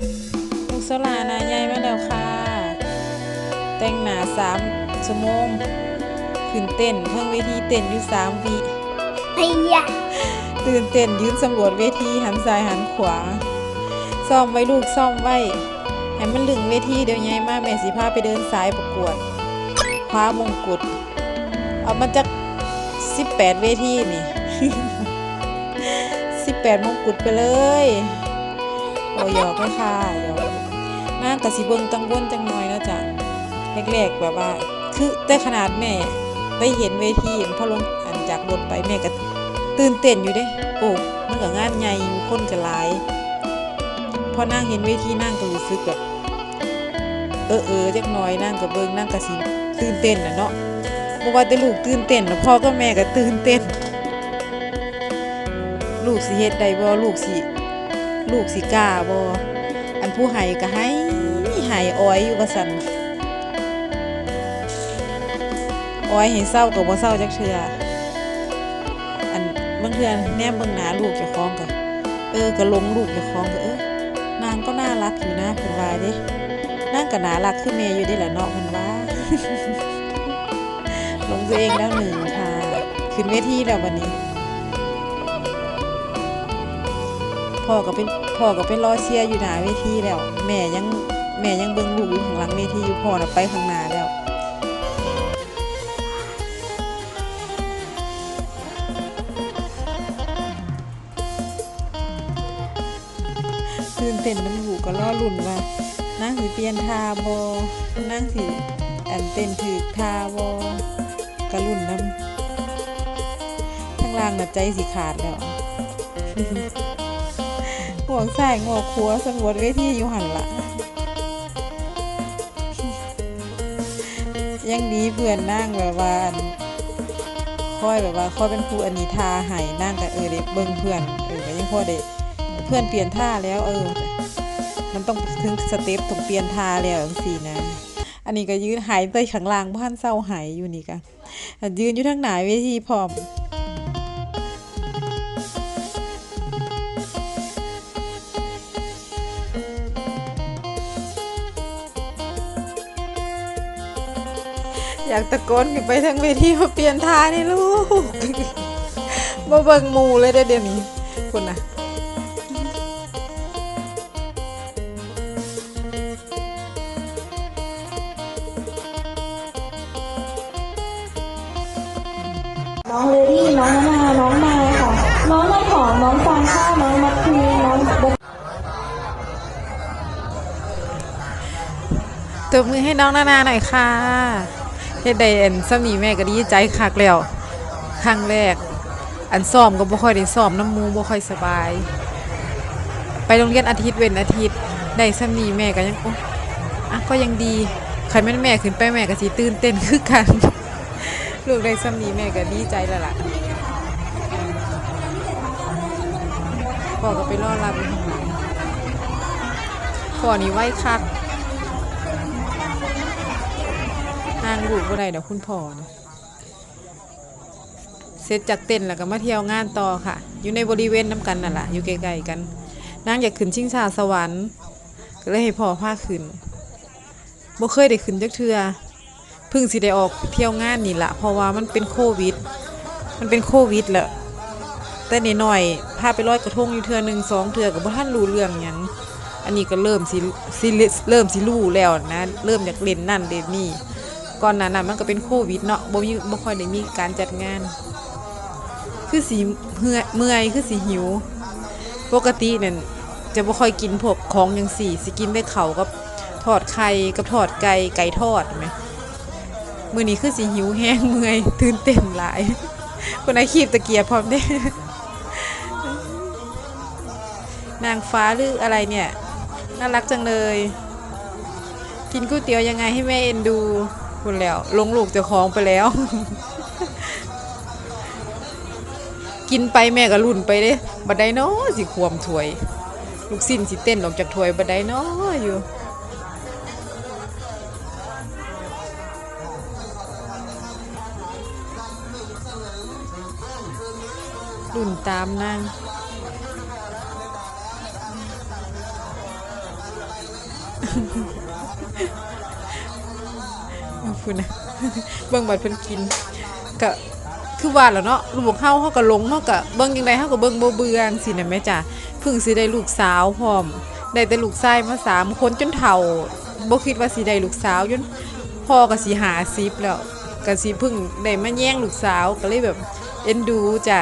ลูกสลานาใหญ่มาแล้วค่ะ แต่งหน้าสามชั่วโมง ขึ้นเต้นเพิ่งเวทีเต้นอยู่สามวิไอ้ยะตื่นเต้นยืนสำรวจเวทีหันซ้ายหันขวา ซ่อมไว้ลูกซ่อมไว้ให้มันลึงเวทีเดี๋ยวยายมาแม่สิพาไปเดินสายประกวดคว้ามงกุฎเอามาจาก18เวทีนี่18มงกุฎไปเลย โอ้หยอกไม่ค่ะหยอกน่ากะสิเบิงกังวลจังน่อยนะจ๊ะแรกๆแบบว่า คือแต่ขนาดแม่ได้เห็นเวทีเห็นพอลงอันจากรถไปแม่ก็ตื่นเต้นอยู่เด้ โอ้มันก็งานใหญ่คนก็หลายพอนั่งเห็นเวทีนั่งก็รู้สึกแบบเออเออจักน่อยนั่งกับเบิงนั่งกับสิตื่นเต้นนะเนาะบ่ว่าแต่ลูกตื่นเต้นแล้วพ่อก็แม่ก็ตื่นเต้น ลูกสิเฮ็ดได้บ่ลูกสิ ลูกสิก้าบ่อันผู้ให้ก็ให้ให้อ้อยอยู่ว่าซั่นอ้อยให้เศร้าก็บ่เศร้าจักเทื่ออันบางเทื่อแนมเบิ่งหน้าลูกเจ้าของก็เออก็ลงลูกเจ้าของก็เออนางก็น่ารักอยู่นะเพิ่นว่าเด้นั่งกับนารักขึ้นเมย์อยู่ดีแหละเนาะมันว่าลงตัวเองแล้วหนึ่งค่ะ ขึ้นเวทีแล้ววันนี้ พ่อก็เป็นพ่อก็เป็นรอเชียร์อยู่หน้าเวทีแล้ว แม่ยังแม่ยังเบิ่งลูกอยู่ข้างหลังเวทีอยู่พ่อน่ะไปข้างหน้าแล้วตื่นเต้นน้ำหูก็ล่อลุ่นว่านั่งสิเปลี่ยนทาบอนั่งสิอันเต้นถือทาบอกระลุ่นน้ำข้างล่างน่ะใจสิขาดแล้ว ห่วงใส่งวครัวสงวนเวทีอยู่หันละยังดีเพื่อนนั่งแบบว่าค่อยแบบว่าค่อยเป็นครูอันนี้ทาให้นั่งกับเออเด็กเบิ่งเพื่อนเออก็ยังพอเด็กเพื่อนเปลี่ยนท่าแล้วเออ มันต้องถึงสเต็ปต้องเปลี่ยนท่าแล้วจังซี่นะอันนี้ก็ยืนหายไปข้างล่างบ้านเศร้าหายอยู่นี่กันยืนอยู่ทางหนเวทีพร้อม อยากตะโกนขึ้นไปทางเวทีว่าเปลี่ยนท่านี่ลูกมาเบิ่งมูเลยเดี๋ยวนี้คุณนะน้องเลดี้น้องนาน้องนายค่ะ น้องนายหอมน้องฟางข้าวน้องมัททีน้องบตบมือให้น้องนานาหน่อยค่ะ เฮ็ดได้อันสมีแม่ก็ดีใจคักแล้วครั้งแรก อันซ้อมก็บ่ค่อยได้ซ้อมน้ำมูบ่ค่อยสบาย ไปโรงเรียนอาทิตย์เว้นอาทิตย์ได้สมีแม่ก็ยังโอ้อะก็ยังดีใคันแม่แม่ขึ้นไปแม่ก็สิตื่นเต้นคือกันลูกได้สมีแม่ก็ดีใจแล้วล่ะพ่อก็ไปรอรับอลังพ่อนี่ไว้คัก ห่างลูกบ่ได้เดี๋ยวคุณพ่อนะเสร็จจากเต้นแล้วก็มาเที่ยวงานต่อค่ะ อยู่ในบริเวณน้ำกันนั่นแหละอยู่ใกล้ๆกันนางอยากขึ้นชิงชาสวรรค์ก็เลยให้พ่อพาขึ้นบ่เคยได้ขึ้นจักเทือเพิ่งสิได้ออกเที่ยวงานนี่ละเพราะว่ามันเป็นโควิด มันเป็นโควิดแหละแต่นี่หน่อยพาไปลอยกระทงอยู่เทือหนึ่งสองเทือกับบ่ท่านรู้เรื่องหยังอันนี้ก็เริ่มสิสิเริ่มสิรู้แล้วนะ เริ่มอยากเล่นนั่นเล่นนี่ ก่อนหน้านั้นมันก็เป็นโควิดเนาะบ่มีบ่ค่อยได้มีการจัดงาน คือสีเมื่อยเมื่อยคือสีหิว ปกติเนั่นจะบ่ค่อยกินพวกของจังสี่สิกินได้เขากับทอดไข่กับทอดไก่ไก่ทอดไหมมื้อนี้คือสิหิวแห้งเมื่อยตื่นเต้นหลายคนไหนขีบตะเกียบพร้อมเด้นางฟ้าหรืออะไรเนี่ย น่ารักจังเลย กินก๋วยเตี๋ยวยังไงให้แม่เอ็นดู คุณแล้ว ลงลูกเจ้าของไปแล้ว กินไปแม่ก็รุ่นไปเด้บัดไดเนาะสิควมถวย ลูกสิ้นสิเต้นออกจากถวยบัดไดเนาะอยู่รุ่นตามนาง พูดนะเบิ่งบัดเพิ่นกินก็คือว่าแล้วเนาะลูกเฮาเฮาก็หลงเฮาก็เบิ่งจังไดเฮาก็เบิ่งบ่เบื่อจังซี่น่ะแม่จ้ะเพิ่งสิได้ลูกสาวพร้อม ได้แต่ลูกชายมาสามคนจนเฒ่าบ่คิดว่าสิได้ลูกสาวจนพ่อก็สิ50แล้วก็สิเพิ่งได้มาแย่งลูกสาวก็เลยแบบเอ็นดูจ้ะ